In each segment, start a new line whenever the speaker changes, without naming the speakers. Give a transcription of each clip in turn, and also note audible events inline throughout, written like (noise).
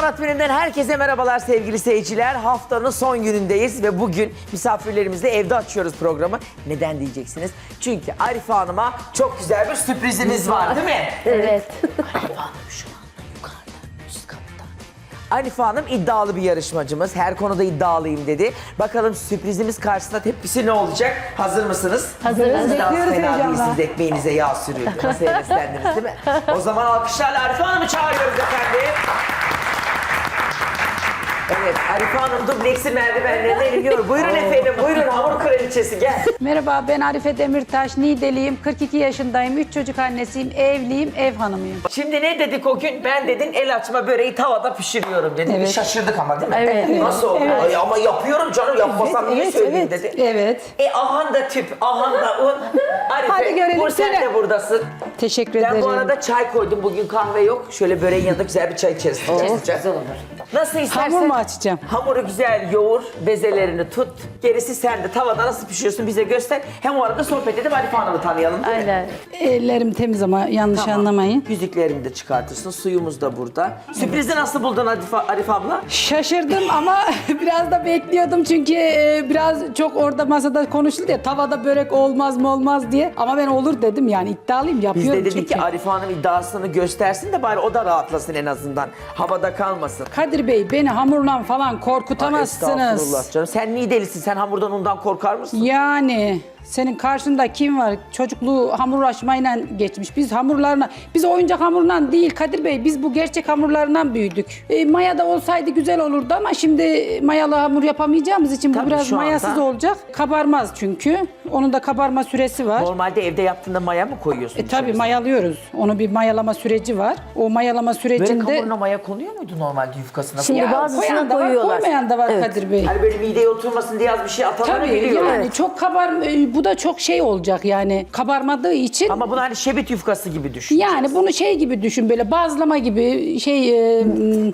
Sanat Günü'nden herkese merhabalar sevgili seyirciler. Haftanın son günündeyiz ve bugün misafirlerimizle evde açıyoruz programı. Neden diyeceksiniz? Çünkü Arife Hanım'a çok güzel bir sürprizimiz var değil mi?
Evet.
Arife Hanım şu anda yukarıda, üst katta. Arife Hanım iddialı bir yarışmacımız. Her konuda iddialıyım dedi. Bakalım sürprizimiz karşısında tepkisi ne olacak? Hazır mısınız?
Hazırız.
Siz az
Bekliyoruz
fena
heyecanla.
değilsiniz. Ekmeğinize yağ sürüyor. Nasıl heveslendiniz değil mi? O zaman alkışlarla Arife Hanım'ı çağırıyoruz efendim. Evet, Arife Hanım dubleksi merdivenlerine iniyor. Buyurun efendim, buyurun hamur kraliçesi gel.
Merhaba ben Arife Demirtaş, Nideliyim, 42 yaşındayım, 3 çocuk annesiyim, evliyim, ev hanımıyım.
Şimdi ne dedik o gün? Ben dedin el açma böreği tavada pişiriyorum dedin.
Evet.
Bir şaşırdık ama değil mi?
Evet.
Nasıl oldu? Ay, ama yapıyorum canım, yapmasam niye söyleyeyim dedi.
Evet.
E ahan da tüp, ahan da un. Arife,
Hadi görelim
bu sen
seni.
de buradasın.
Teşekkür
Ben
ederim.
bu arada çay koydum. Bugün kahve yok. Şöyle böreğin yanında güzel bir çay içeriz. Güzel olur. Nasıl istersen.
Hamur mu açacağım?
Hamuru güzel yoğur, bezelerini tut. Gerisi sende. Tavada nasıl pişiriyorsun bize göster. Hem o arada sohbet edip Arife Hanım'ı tanıyalım değil mi?
Aynen.
Ellerim temiz ama yanlış anlamayın.
Yüzüklerimi de çıkartırsın. Suyumuz da burada. Sürprizi nasıl buldun Arife, Arife abla?
Şaşırdım ama (laughs) biraz da bekliyordum çünkü e, biraz çok orada masada konuşuldu ya tavada börek olmaz mı olmaz diye. Ama ben olur dedim yani iddialıyım
Biz
yapıyorum
de dedik
çünkü.
ki Arife Hanım iddiasını göstersin de bari o da rahatlasın en azından. Havada kalmasın.
Kadir Bey beni hamurla falan
Estağfurullah
korkutamazsınız.
canım. Sen niye delisin? Sen hamurdan undan korkar mısın?
Yani senin karşında kim var? Çocukluğu hamur açmayla geçmiş. Biz hamurlarına, biz oyuncak hamurundan değil Kadir Bey. Biz bu gerçek hamurlarından büyüdük. E, maya da olsaydı güzel olurdu ama şimdi mayalı hamur yapamayacağımız için
Tabii
bu biraz
şu anda-
mayasız olacak. Kabarmaz çünkü. Onun da kabarma süresi var.
Normalde evde yaptığında maya mı koyuyorsun?
E tabi
içerisine?
mayalıyoruz. Onun bir mayalama süreci var. O mayalama
Börek
sürecinde
hamuruna maya konuyor muydu normalde yufkasına?
Şimdi
Ya,
bazısına
koyan da var,
koyuyorlar.
koymayan da var
Evet.
Kadir Bey.
Hani böyle mideye oturmasın diye az bir şey atanları
Tabii
biliyorum.
yani çok kabar e, bu da çok şey olacak yani kabarmadığı için
Ama bunu hani şebit yufkası gibi düşün.
Yani bunu şey gibi düşün böyle bazlama gibi şey e,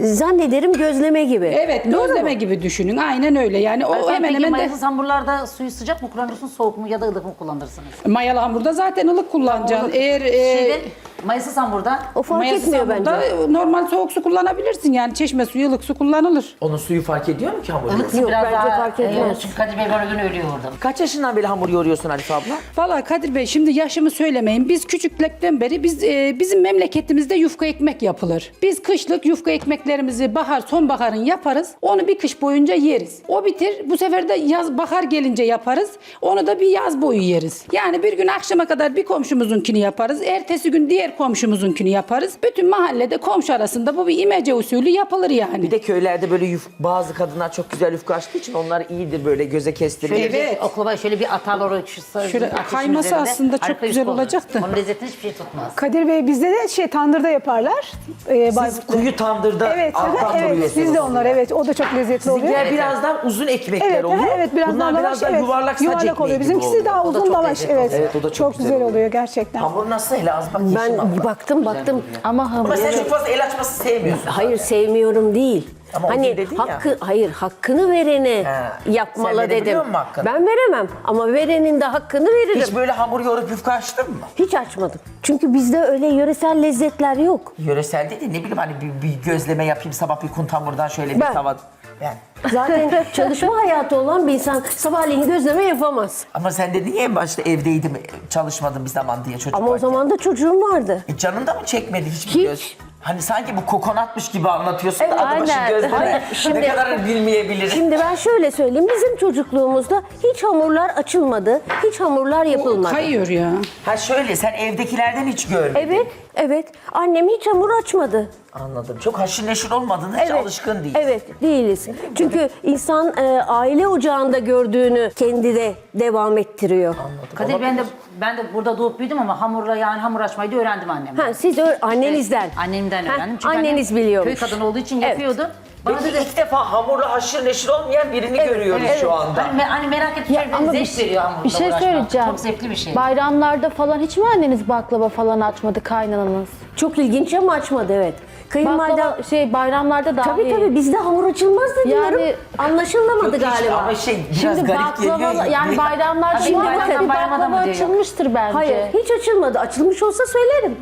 Zannederim gözleme gibi.
evet gözleme gibi düşünün aynen öyle yani o
Sen
hemen
peki
hemen de
mayasız hamurlarda suyu sıcak mı kullanırsın, soğuk mu ya da ılık mı kullanırsınız?
mayalı hamurda zaten ılık kullanacaksın. Eğer e,
Şeyde, mayasız hamurda
O fark
mayasız
etmiyor bence.
normal soğuk su kullanabilirsin yani çeşme suyu ılık su kullanılır.
Onun suyu fark ediyor mu ki hamur?
ılıksı
Yok,
biraz
bence
daha
fark etmez.
e, çünkü Kadir Bey var o gün ölüyor orada.
Kaç yaşından beri hamur yoğuruyorsun Arife abla?
Valla Kadir Bey şimdi yaşımı söylemeyin. Biz küçüklükten beri biz e, bizim memleketimizde yufka ekmek yapılır. Biz kışlık yufka ekmeklerimizi bahar sonbaharın yaparız. Onu bir kış boyunca yeriz. O bitir. Bu sefer de yaz bahar gelince yaparız. Onu da bir yaz boyu yeriz. Yani bir gün akşama kadar bir komşumuzunkini yaparız. Ertesi gün diğer komşumuzunkini yaparız. Bütün mahallede komşu arasında bu bir imece usulü yapılır yani.
Bir de köylerde böyle yuf, bazı kadınlar çok güzel yufka açtığı için onlar iyidir böyle göze kestirilir.
Şöyle
Evet.
bir oklava şöyle bir o şu-
Şöyle
ateşin
kayması
üzerinde.
aslında çok
Harika
güzel
yufka olur.
olacaktı.
Onun lezzetini hiçbir şey tutmaz.
Kadir Bey bizde de şey tandırda yaparlar. Ee,
Siz
Bayburt'ta.
kuyu tandırda
Evet,
alttan
evet, biz de onlar evet o da çok lezzetli oluyor.
Sizinkiler biraz daha uzun ekmekler
Evet,
oluyor.
evet biraz
Bunlar
daha
biraz
lavaş,
daha
evet.
yuvarlak saç ekmeği
oluyor.
gibi
Bizimkisi
oluyor.
daha
O da
uzun
çok
lavaş.
lezzetli
Evet.
oluyor.
Evet, o da çok güzel
güzel
oluyor.
gerçekten.
Hamur nasıl hele az bak yeşil
Ben
abla.
baktım baktım.
Ama
Ama sen çok fazla el açması sevmiyorsun.
Hayır sevmiyorum değil.
Ama o
hani
dedin ya.
hakkı hayır hakkını verene yapmalı
sen
dedim.
verebiliyor musun hakkını?
Ben veremem ama verenin de hakkını veririm.
Hiç böyle hamur yoğurup yufka açtın mı?
Hiç açmadım. Çünkü bizde öyle yöresel lezzetler yok.
Yöresel değil de ne bileyim hani bir, bir gözleme yapayım sabah bir kunt hamurdan şöyle bir
Ben-
tava. Yani.
Zaten (laughs) çalışma hayatı olan bir insan sabahleyin gözleme yapamaz.
Ama sen dedin ya en başta evdeydim çalışmadım bir zaman diye çocuk
Ama o
varken.
zaman da çocuğum vardı.
E canın da mı çekmedi hiçbir
Hiç.
göz? Hani sanki bu kokonatmış gibi anlatıyorsun
Evet,
da adı başı
aynen.
gözleme.
Hayır, şimdi-
ne kadar bilmeyebiliriz.
Şimdi ben şöyle söyleyeyim. Bizim çocukluğumuzda hiç hamurlar açılmadı. Hiç hamurlar yapılmadı.
Kayıyor ya.
Ha şöyle sen evdekilerden hiç görmedin.
Evet, evet. Annem hiç hamur açmadı.
Anladım. Çok haşır neşir olmadığını hiç alışkın değil.
Evet, değiliz. Çünkü insan e, aile ocağında gördüğünü kendi de devam ettiriyor.
Kadir ben de ben de burada doğup büyüdüm ama hamurla yani hamur açmayı da öğrendim annemden.
Ha, siz ö- annenizden.
Annemden
Ha,
öğrendim. Çünkü
anneniz
annem
biliyormuş.
Köy kadını olduğu için
Evet.
yapıyordu. Bana
Peki
dedi
ilk defa hamurla haşır neşir olmayan birini görüyoruz
evet.
şu anda.
Hani, me- hani merak ettim.
Ya ama
zevk
bir,
veriyor hamurla
bir şey
uğraşmak.
söyleyeceğim.
Çok zevkli bir şey.
Bayramlarda falan hiç mi anneniz baklava falan açmadı kaynananız?
Çok ilginç ama açmadı evet. Kayınvalide...
Baklava şey bayramlarda dahi.
Tabii tabii bizde hamur açılmazdı diyorum.
Yani-
Anlaşılamadı
Yok, hiç
galiba.
Ama şey biraz
Şimdi
garip geliyor.
baklava yani
Ne-
bayramlar
Abi
şimdi
mı
baklava açılmıştır bence.
Hayır hiç açılmadı. Açılmış olsa söylerim.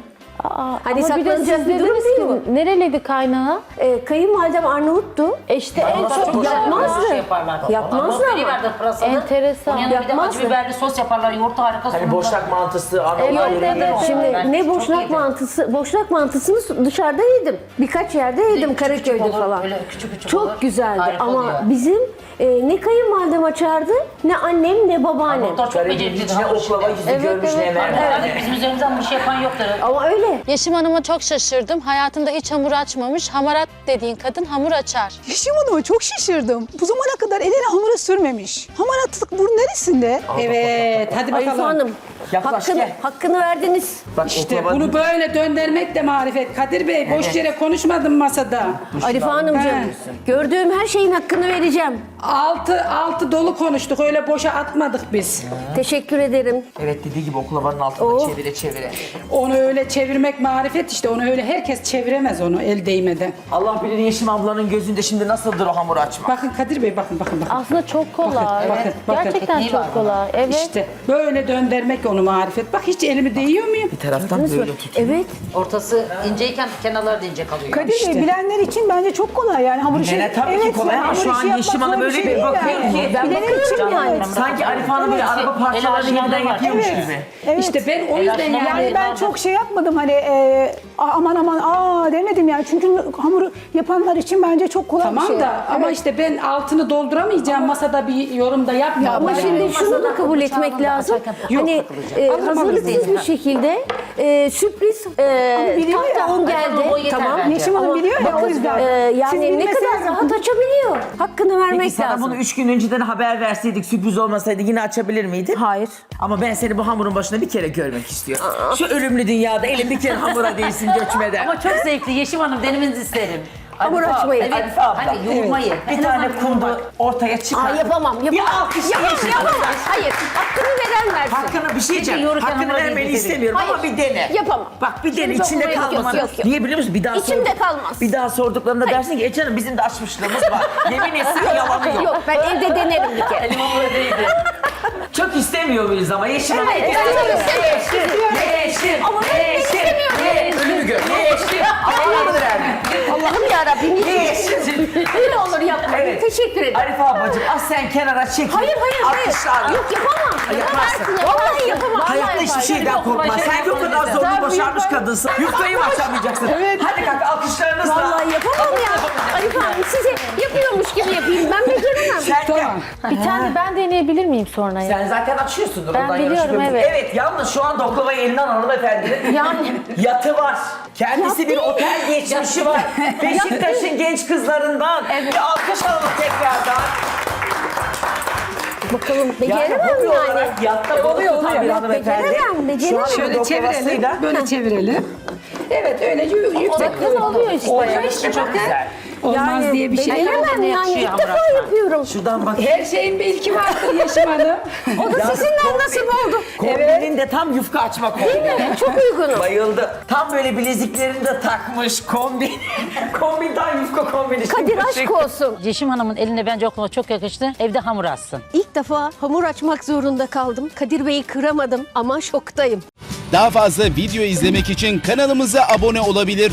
Aa,
Hani
ama bir de
saklanacak
siz
bir durum
dediniz
değil
ki
bu.
nereliydi kaynağı?
Ee, kayınvalidem Arnavut'tu.
İşte en
Çok
çok
yapmazdı.
bir şey yaparlar.
Yapmazdı
Ama. pırasalı.
Enteresan.
Onun yanına bir de
Yapmazdı.
acı biberli sos yaparlar. Yoğurtlu harika
Hani
sunumlar.
boşnak mantısı, Anadolu
Evet, evet.
Şimdi
Ben
ne
çok
boşnak
yedim.
mantısı, boşnak mantısını dışarıda yedim. Birkaç yerde yedim
küçük
Karaköy'de
olur,
falan.
öyle küçük küçük
Çok
olur.
güzeldi
Harika
ama
oluyor.
bizim e, ne kayınvalidem açardı, ne annem ne babaannem.
Muhtar çok
Garibin
becerikli.
içine oklava yüzü
Evet,
görmüş
evet.
ne.
Yani bizim üzerimizden bu şey yapan yoktur.
Ama öyle.
Yeşim Hanım'a çok şaşırdım. Hayatında hiç hamur açmamış. Hamarat dediğin kadın hamur açar.
Yeşim Hanım'a çok şaşırdım. Bu zamana kadar eline hamura sürmemiş. Hamaratlık bunun neresinde?
Evet hadi bakalım.
Hanım,
Yaklaş,
hakkını,
gel.
hakkını verdiniz.
Bak
İşte
oklava-
bunu böyle döndürmek de marifet. Kadir Bey boş yere konuşmadın masada.
Arife Hanımcığım, gördüğüm her şeyin hakkını vereceğim.
Altı, altı dolu konuştuk. Öyle boşa atmadık biz.
Teşekkür ederim.
Evet dediği gibi oklavanın altında
Oh.
çevire çevire.
Onu öyle çevirmek marifet işte. Onu öyle herkes çeviremez onu el değmeden.
Allah bilir Yeşim ablanın gözünde şimdi nasıldır o hamur açma.
Bakın Kadir Bey bakın bakın bakın.
Aslında çok kolay.
Bakın, bakın, bakın.
Gerçekten çok kolay. Evet.
İşte böyle döndürmek onu marifet. Bak hiç elimi değiyor muyum?
Bir taraftan böyle tut.
Evet.
Ortası inceyken kenarları da ince kalıyor.
Kadir Bey bilenler için bence çok kolay yani hamur işi.
Bilene tabii ki kolay ama
hamur
şu an
yapmak
Yeşim Hanım
zor
öyle
şey
bir
değil
bakıyor
yani.
ki.
Ben bakıyorum yani.
evet.
Sanki Arife Hanım bir araba parçalarını yeniden yapıyormuş
Evet.
gibi.
Evet.
İşte ben o yüzden yani...
Yani ben çok şey yapmadım hani e, aman aman aa demedim yani çünkü hamuru yapanlar için bence çok kolay bir
Tamam
şey.
da ama
Evet.
işte ben altını dolduramayacağım masada bir yorum da yapmadım.
Ama
yani.
şimdi şunu da kabul etmek lazım.
Yok,
Hani. E,
Alırım,
hazırlıksız
alırım.
bir şekilde e, sürpriz e,
biliyor ya.
tahta un geldi. Tamam.
Yeşim Hanım biliyor ya o yüzden.
e,
Siz
yani ne
bilmeseniz-
kadar rahat açabiliyor. Hakkını vermek
Peki sana
lazım.
bunu üç gün önceden haber verseydik sürpriz olmasaydı yine açabilir miydin?
Hayır.
Ama ben seni bu hamurun başında bir kere görmek istiyorum. Şu ölümlü dünyada elin bir kere hamura değsin göçmeden.
Ama çok zevkli. Yeşim Hanım denemenizi isterim.
Hamur
Arife-
açmayı.
Evet.
Arife abla.
Hani yoğurmayı.
Bir tane
yoğurmayı.
ortaya çıkar.
Aa, yapamam. Yapamam.
Bir alkış
yapamam,
Yeşim
yapamam. Hayır. Hakkını veren versin.
Hakkını bir şey diyeceğim. Hakkını vermeni istemiyorum ama
Hayır,
bir dene.
yapamam.
Bak bir dene içinde
yok.
Niye biliyor musun? Bir daha
İçimde kalmaz.
Bir daha sorduklarında dersin ki Ece Hanım bizim de açmışlığımız var. (laughs) Yemin etsem yalanı yok.
Yok ben evde denerim bir kere.
Elim hamura değdi. Çok istemiyor muyuz ama Yeşim Hanım?
Evet,
Yeşim,
evet,
Yeşim,
Ama ben
Yeşim,
istemiyorum. Yarabbim.
Yeşim.
Ne olur yapma.
Evet.
Teşekkür ederim.
Arife ablacığım az sen kenara çekil.
Hayır hayır hayır.
Alkışlarla.
Yok yapamam.
Yaparsın.
Yaparsın. Vallahi yapamam.
Hayatta hiçbir şeyden korkma. Sanki o kadar zorlu boşanmış kadınsın. Yufkayı mı açamayacaksın? Hadi kalk alkışlarınızla.
Vallahi yapamam ya. Arif Hanım size yapıyormuş gibi yapayım. Ben beceremem.
Sen
Tamam.
Bir tane ben deneyebilir miyim sonra ya?
Sen zaten açıyorsundur.
Ben
ondan
biliyorum,
yarışmıyorsun.
evet.
Evet yalnız şu anda oklavayı elinden hanımefendinin
Yani (laughs)
yatı var. Kendisi bir otel geçmişi var. (laughs) Beşiktaş'ın genç kızlarından. Bir alkış alalım tekrardan.
Bakalım
Yani
beceremem
hobi
yani.
olarak yatta balık tutan bir hanımefendi.
Beceremem, beceremem.
Şu an
Şöyle çevirelim. Böyle çevirelim. Evet öyle yü- yüksek.
Kız oluyor işte.
Oluyor işte çok güzel.
Olmaz diye bir şey.
Beceremem yani.
yakışıyor
İlk defa yapıyorum.
Şuradan bak.
Her şeyin bir ilki vardır Yeşim Hanım.
O da sizinle nasip oldu.
Kombinin de tam yufka açma kombini.
Çok uygunum.
Bayıldı. Tam böyle bileziklerini de takmış kombin. (laughs) kombin tam yufka kombini.
Kadir aşk olsun.
Yeşim Hanım'ın eline bence oklava çok yakıştı. Evde hamur açsın.
İlk defa hamur açmak zorunda kaldım. Kadir Bey'i kıramadım ama şoktayım.
Daha fazla video izlemek için kanalımıza abone olabilir.